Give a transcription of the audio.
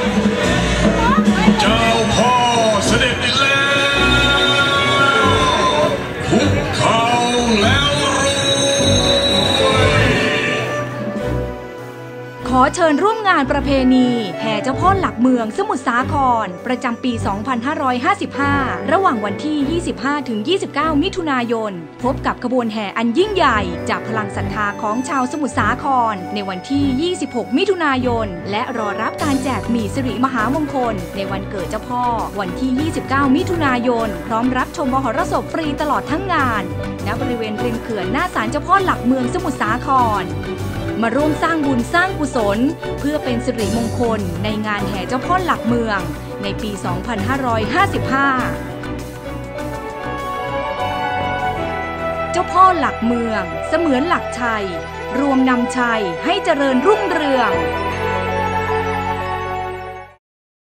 Thank you. ขอเชิญร่วมงานประเพณีแห่เจ้าพ่อหลักเมืองสมุทรสาคร ประจำปี 2555 ระหว่างวันที่ 25-29 มิถุนายน พบกับขบวนแห่อันยิ่งใหญ่ จากพลังศรัทธาของชาวสมุทรสาคร ในวันที่ 26 มิถุนายน และรอรับการแจกหมี่สิริมหามงคล ในวันเกิดเจ้าพ่อ วันที่ 29 มิถุนายน พร้อมรับชมมหรสพฟรีตลอดทั้งงานณบริเวณริมเขื่อนหน้าศาลเจ้าพ่อหลักเมืองสมุทรสาคร มาร่วมสร้างบุญสร้างกุศล เพื่อเป็นสิริมงคลในงานแห่เจ้าพ่อหลักเมือง ในปี 2555 เจ้าพ่อหลักเมือง เสมือนหลักชัย รวมนำชัยให้เจริญรุ่งเรือง